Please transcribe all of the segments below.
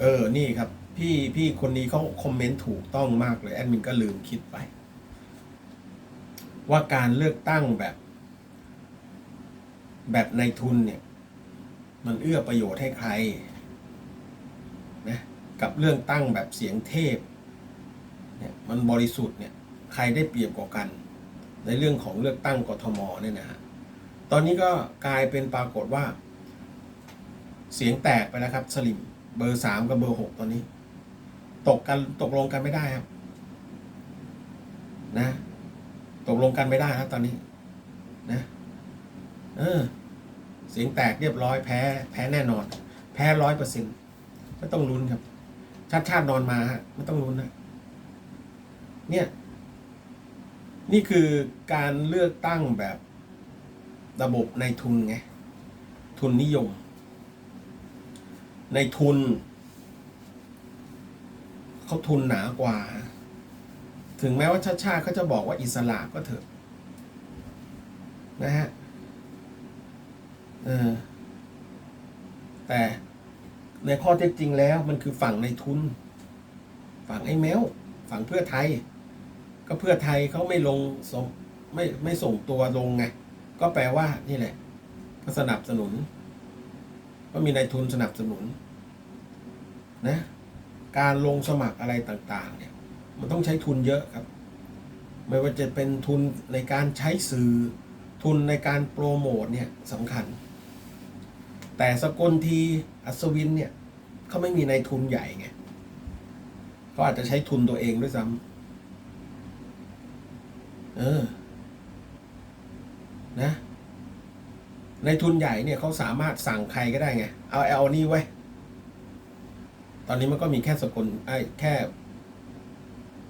เออ นี่ครับ พี่พี่คนนี้เขาคอมเมนต์ถูกต้องมากเลย แอดมินก็ลืมคิดไป ว่าการเลือกตั้งแบบ แบบในทุนเนี่ย มันเอื้อประโยชน์ให้ใครนะกับเรื่องตั้งแบบเสียงเทพเนี่ยมันบริสุทธิ์เนี่ย ใครได้เปรียบกว่ากัน ในเรื่องของเลือกตั้งกทมเนี่ยนะฮะตอนนี้ก็กลายเป็นปรากฏว่า เสียงแตกไปแล้วครับ สลิม เบอร์สามกับเบอร์หกตอนนี้ ตกกันตกลงกันไม่ได้ครับ นะ ตกลงกันไม่ได้ครับ ตอนนี้ นะ เออ เสียงแตกเรียบร้อยแพ้ แพ้แน่นอน แพ้ร้อยเปอร์เซ็นต์ไม่ต้องลุ้นครับ ชาติชาตินอนมาฮะไม่ต้องลุ้นนะเนี่ย นี่คือการเลือกตั้งแบบระบบในทุนไง ทุนนิยม ในทุน เขาทุนหนากว่า ถึงแม้ว่าชาติชาติเขาจะบอกว่าอิสระก็เถอะ นะฮะเออแต่ในข้อเท็จจริงแล้วมันคือฝั่งในทุน ฝั่งไอ้แมวฝั่งเพื่อไทย ก็เพื่อไทยเขาไม่ลงสมไม่ไม่ส่งตัวลงไง ก็แปลว่านี่แหละก็สนับสนุน ก็มีนายทุนสนับสนุนนะการลงสมัครอะไรต่างๆเนี่ยมันต้องใช้ทุนเยอะครับ ไม่ว่าจะเป็นทุนในการใช้สื่อทุนในการโปรโมทเนี่ยสำคัญ แต่สกลทีอัศวินเนี่ยเขาไม่มีนายทุนใหญ่ไงเขาอาจจะใช้ทุนตัวเองด้วยซ้ำเออ นะ ในทุนใหญ่เนี่ยเขาสามารถสั่งใครก็ได้ไง เอาเอานี่ไว้ ตอนนี้มันก็มีแค่สกลไอ้แค่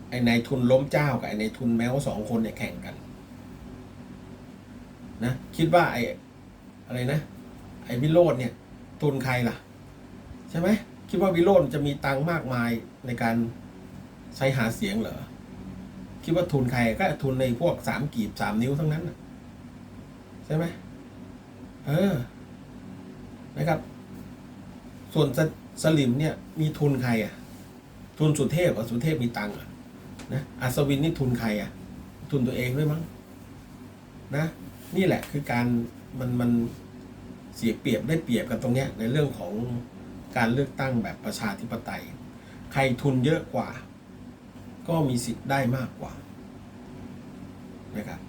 ไอ้ในทุนล้มเจ้ากับไอ้ในทุนแมวสองคนเนี่ยแข่งกัน นะ คิดว่าไอ้อะไรนะ ไอ้วิโรจน์เนี่ย ทุนใครล่ะ ใช่ไหมคิดว่าวิโรจน์จะมีตังค์มากมายในการใช้หาเสียงเหรอคิดว่าทุนใครก็ทุนในพวกสามกีบสามนิ้วทั้งนั้นใช่ไหม เออนะครับ ส่วนสสลิมเนี่ยมีทุนใครอะ ทุนสุเทพอะสุเทพมีตังค์อะนะอัศวินนี่ทุนใครอะ ทุนตัวเองด้วยมั้งนะ นี่แหละคือการมันมันเสียเปรียบได้เปรียบกันตรงเนี้ยในเรื่องของการเลือกตั้งแบบประชาธิปไตย ใครทุนเยอะกว่า ก็มีสิทธิ์ได้มากกว่านะครับ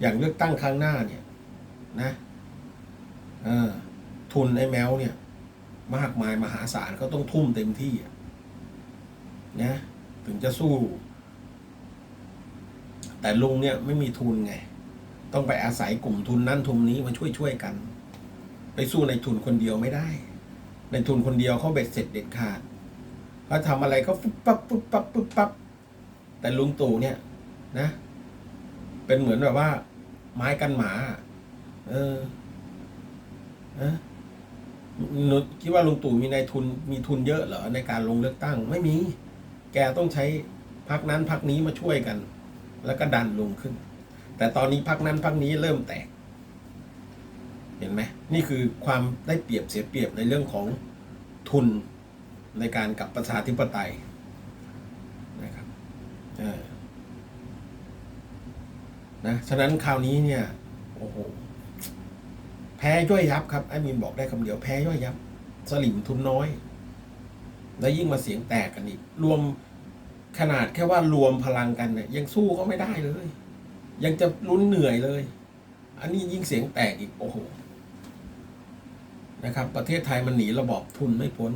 อย่างเลือกตั้งครั้งหน้าเนี่ย นะเออทุนไอ้แมวเนี่ย มากมายมหาศาลเขาต้องทุ่มเต็มที่นะถึงจะสู้ แต่ลุงเนี่ยไม่มีทุนไง ต้องไปอาศัยกลุ่มทุนนั้นทุนนี้มาช่วยช่วยกัน ไปสู้ในทุนคนเดียวไม่ได้ ในทุนคนเดียวเขาเบ็ดเสร็จเด็ดขาดเขาทำอะไรก็ปุ๊บปั๊บปุ๊บปั๊บปุ๊บปั๊บแต่ลุงตู่เนี่ย นะ เป็นเหมือนแบบว่า ไม้กันหมา เออเออหนูคิดว่าลุงตู่มีนายทุนมีทุนเยอะเหรอในการลงเลือกตั้ง ไม่มี แกต้องใช้พักนั้นพักนี้มาช่วยกัน แล้วก็ดันลงขึ้น แต่ตอนนี้พักนั้นพักนี้เริ่มแตก เห็นไหมนี่คือความได้เปรียบเสียเปรียบในเรื่องของทุนในการกับประชาธิปไตยนะครับเออนะฉะนั้นคราวนี้เนี่ยโอ้โห แพ้ย่อยยับครับไอ้มินบอกได้คำเดียวแพ้ย่อยยับ สลิมทุนน้อย แล้วยิ่งมาเสียงแตกกันอีก รวมขนาดแค่ว่ารวมพลังกันเนี่ยยังสู้เขาไม่ได้เลย ยังจะลุ้นเหนื่อยเลย อันนี้ยิ่งเสียงแตกอีกโอ้โหนะครับ ประเทศไทยมันหนีระบอบทุนไม่พ้น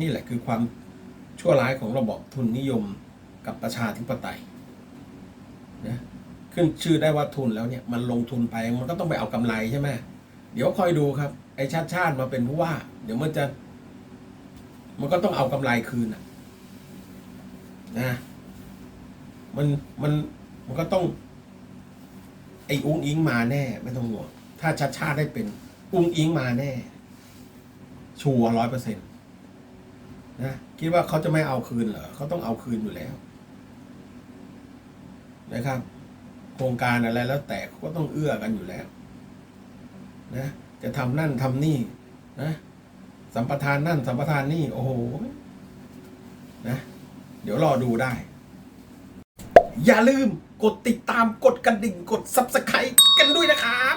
นี่แหละคือความชั่วร้ายของระบอบทุนนิยมกับประชาธิปไตยนะขึ้นชื่อได้ว่าทุนแล้วเนี่ย มันลงทุนไปมันก็ต้องไปเอากำไรใช่ไหม เดี๋ยวคอยดูครับ ไอ้ชาติชาติมาเป็นผู้ว่า เดี๋ยวมันจะ มันก็ต้องเอากำไรคืนอะนะมันมันมันก็ต้อง ไอ้อุ้งอิงมาแน่ ไม่ต้องห่วงถ้าชาติชาติได้เป็นอุ้งอิงมาแน่ ชัวร้อยเปอร์เซ็นต์นะคิดว่าเขาจะไม่เอาคืนเหรอเขาต้องเอาคืนอยู่แล้ว นะครับ โครงการอะไรแล้วแต่เขาก็ต้องเอื้อกันอยู่แล้ว นะจะทำนั่นทำนี่นะสัมปทานนั่นสัมปทานนี่โอ้โหนะเดี๋ยวรอดูได้ อย่าลืมกดติดตามกดกระดิ่งกด subscribe กันด้วยนะครับ